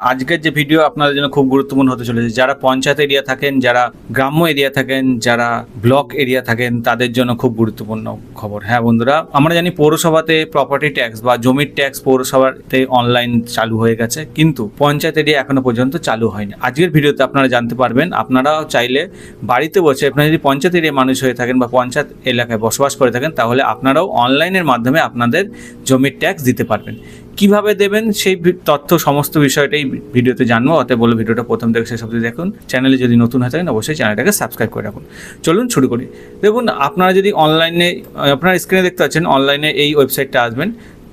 আজকের যে ভিডিও আপনাদের জন্য খুব গুরুত্বপূর্ণ হতে চলেছে। যারা পঞ্চায়েত এরিয়া থাকেন, যারা গ্রাম্য এরিয়া থাকেন, যারা ব্লক এরিয়া থাকেন, তাদের জন্য খুব গুরুত্বপূর্ণ খবর। হ্যাঁ বন্ধুরা, আমরা জানি পৌরসভাতে প্রপার্টি ট্যাক্স বা জমির ট্যাক্স পৌরসভাতে অনলাইন চালু হয়ে গেছে, কিন্তু পঞ্চায়েত এরিয়া এখনও পর্যন্ত চালু হয়নি। আজকের ভিডিওতে আপনারা জানতে পারবেন, আপনারাও চাইলে বাড়িতে বসে আপনারা যদি পঞ্চায়েত এরিয়া মানুষ হয়ে থাকেন বা পঞ্চায়েত এলাকায় বসবাস করে থাকেন, তাহলে আপনারাও অনলাইনের মাধ্যমে আপনাদের জমির ট্যাক্স দিতে পারবেন। কীভাবে দেবেন সেই তথ্য সমস্ত বিষয়টাই ভিডিওতে জানব। অতএব বলে ভিডিওটা প্রথম থেকে শেষ অবধি দেখুন। চ্যানেলে যদি নতুন হয়ে থাকেন, অবশ্যই চ্যানেলটাকে সাবস্ক্রাইব করে রাখুন। চলুন শুরু করি। দেখুন, আপনারা যদি অনলাইনে, আপনারা স্ক্রিনে দেখতে পাচ্ছেন, অনলাইনে এই ওয়েবসাইটটা আসবেন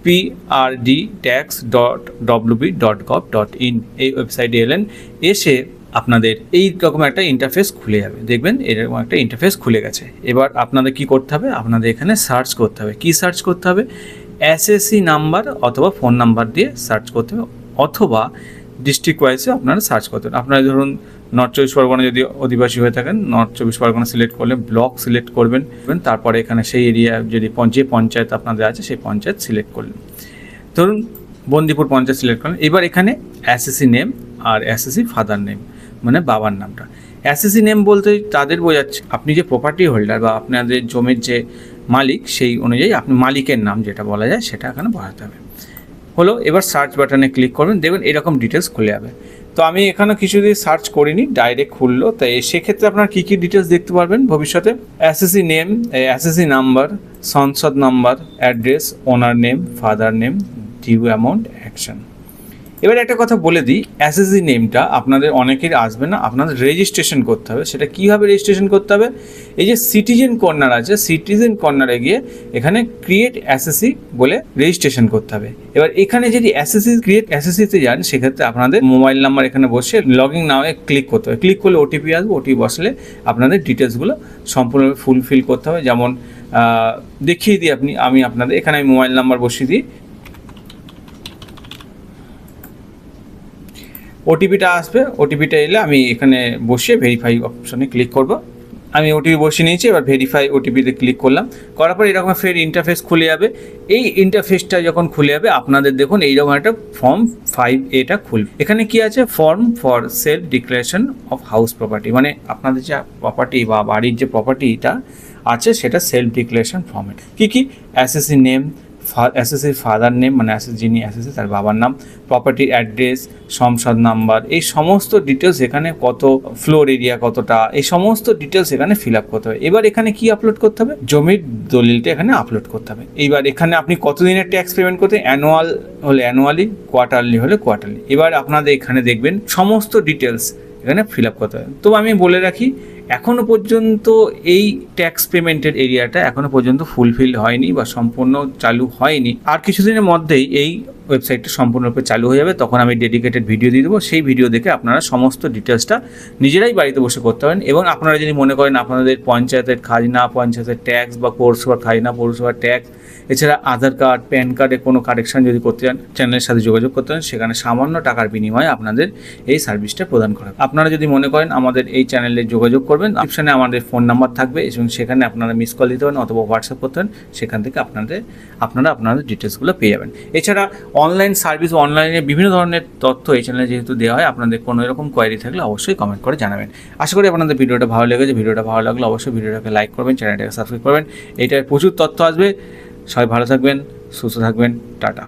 PRD tax dot WB dot gov dot in এই ওয়েবসাইটে এলেন, এসে আপনাদের এই রকম একটা ইন্টারফেস খুলে যাবে। দেখবেন, এরকম একটা ইন্টারফেস খুলে গেছে। এবার আপনাদের কি করতে হবে? আপনাদের এখানে সার্চ করতে হবে। কি সার্চ করতে হবে? এসএসসি নাম্বার অথবা ফোন নাম্বার দিয়ে সার্চ করতে হবে, অথবা ডিস্ট্রিক্ট ওয়াইজে আপনারা সার্চ করতে হবে আপনারা ধরুন নর্থ চব্বিশ পরগনা যদি অধিবাসী হয়ে থাকেন নর্থ চব্বিশ পরগনা সিলেক্ট করলে ব্লক সিলেক্ট করবেন তারপরে এখানে সেই এরিয়া যদি যে পঞ্চায়েত আপনাদের আছে, সেই পঞ্চায়েত সিলেক্ট করলেন। ধরুন বন্দিপুর পঞ্চায়েত সিলেক্ট করলেন, এবার এখানে এসএসসি নেম আর এসএসসি ফাদার নেম মানে বাবার নামটা। এসএসসি নেম বলতে তাদের বোঝাচ্ছে। আপনি যে প্রপার্টি হোল্ডার বা আপনাদের জমির যে মালিক, সেই অনুযায়ী আপনি মালিকের নাম যেটা বলা যায়, সেটা এখানে বসাতে হবে। হলো, এবার সার্চ বাটনে ক্লিক করবেন, দেখবেন এরকম ডিটেলস খুলে যাবে। তো আমি এখানে কিছু দিয়ে সার্চ করিনি ডাইরেক্ট খুললো তাই সেক্ষেত্রে আপনার কী কী ডিটেলস দেখতে পারবেন ভবিষ্যতে? এসএসসি নেম এসএসসি নাম্বার সংসদ number address owner name father name due amount action এবার একটা কথা বলে দিই এসএসসি নেমটা আপনাদের অনেকের আসবে না, আপনাদের রেজিস্ট্রেশন করতে হবে। সেটা কীভাবে রেজিস্ট্রেশন করতে হবে? এই যে সিটিজেন কর্নার আছে সিটিজেন কর্নারে গিয়ে এখানে ক্রিয়েট এসএসসি বলে রেজিস্ট্রেশন করতে হবে। এবার এখানে যদি এসএসসি ক্রিয়েট এসএসসিতে যান, সেক্ষেত্রে আপনাদের মোবাইল নাম্বার এখানে বসে লগ ইন নামে ক্লিক করতে হবে। ক্লিক করলে ওটিপি আসবে ওটিপি বসলে আপনাদের ডিটেলসগুলো সম্পূর্ণভাবে ফুলফিল করতে হবে। যেমন দেখিয়ে দিই আপনি, আমি আপনাদের, এখানে আমি মোবাইল নাম্বার বসিয়ে দিই। ওটিপিটা আসবে ওটিপিটা এলে আমি এখানে বসিয়ে ভেরিফাই অপশনে ক্লিক করব। আমি ওটিপি বসিয়ে নিয়েছি, এবার ভেরিফাই ওটিপিতে ক্লিক করলাম। করার পর এরকম ফের ইন্টারফেস খুলে যাবে। এই ইন্টারফেসটা যখন খুলে যাবে, আপনাদের দেখুন এইরকম একটা ফর্ম ফাইভ এটা খুলবে এখানে কি আছে? Form for self declaration of house property মানে আপনাদের যে প্রপার্টি বা বাড়ির যে প্রপার্টিটা আছে, সেটা সেলফ ডিক্লারেশন ফর্মেট কি কি? এসএসসি নেম এসএসসির ফাদার নেম মানে এসএস যিনি এসএসসি তার বাবার নাম প্রপার্টির অ্যাড্রেস সংসদ নাম্বার এই সমস্ত ডিটেলস এখানে কত ফ্লোর এরিয়া কতটা, এই সমস্ত ডিটেলস এখানে ফিল আপ করতে হবে। এবার এখানে কি আপলোড করতে হবে? জমির দলিলটা এখানে আপলোড করতে হবে। এইবার এখানে আপনি কতদিনের ট্যাক্স পেমেন্ট করতে অ্যানুয়াল হলে অ্যানুয়ালি কোয়ার্টারলি হলে কোয়ার্টারলি এবার আপনাদের এখানে দেখবেন সমস্ত ডিটেলস এখানে ফিল আপ করতে হবে। তো আমি বলে রাখি এখনও পর্যন্ত এই ট্যাক্স পেমেন্টের এরিয়াটা এখনও পর্যন্ত ফুলফিল হয়নি বা সম্পূর্ণ চালু হয়নি। আর কিছুদিনের মধ্যেই এই ওয়েবসাইটটা সম্পূর্ণরূপে চালু হয়ে যাবে। তখন আমি ডেডিকেটেড ভিডিও দিয়ে দেবো। সেই ভিডিও দেখে আপনারা সমস্ত ডিটেলসটা নিজেরাই বাড়িতে বসে করতে পারেন এবং আপনারা যদি মনে করেন আপনাদের পঞ্চায়েতের খাজনা, পঞ্চায়েতের ট্যাক্স বা পৌরসভার খাজনা, পৌরসভার ট্যাক্স এছাড়া আধার কার্ড প্যান কার্ডে কোনো কারেকশন যদি করতে চান চ্যানেলের সাথে যোগাযোগ করতে চান, সেখানে সামান্য টাকার বিনিময়ে আপনাদের এই সার্ভিসটা প্রদান করা আপনারা যদি মনে করেন আমাদের এই চ্যানেলে যোগাযোগ করবেন অপশানে আমাদের ফোন নাম্বার থাকবে এবং সেখানে আপনারা মিস কল দিতে পারেন অথবা হোয়াটসঅ্যাপ করতে পারেন, সেখান থেকে আপনাদের, আপনারা আপনাদের ডিটেলসগুলো পেয়ে যাবেন। এছাড়া অনলাইন সার্ভিস অনলাইনে বিভিন্ন ধরনের তথ্য এই চ্যানেলে যেহেতু দেওয়া হয়, আপনাদের কোনো এরকম কোয়ারি থাকলে অবশ্যই কমেন্ট করে জানাবেন। আশা করি আপনাদের ভিডিওটা ভালো লেগেছে। ভিডিওটা ভালো লাগলে অবশ্যই ভিডিওটাকে লাইক করবেন চ্যানেলটাকে সাবস্ক্রাইব করবেন। এইটায় প্রচুর তথ্য আসবে। সবাই ভালো থাকবেন, সুস্থ থাকবেন, টাটা।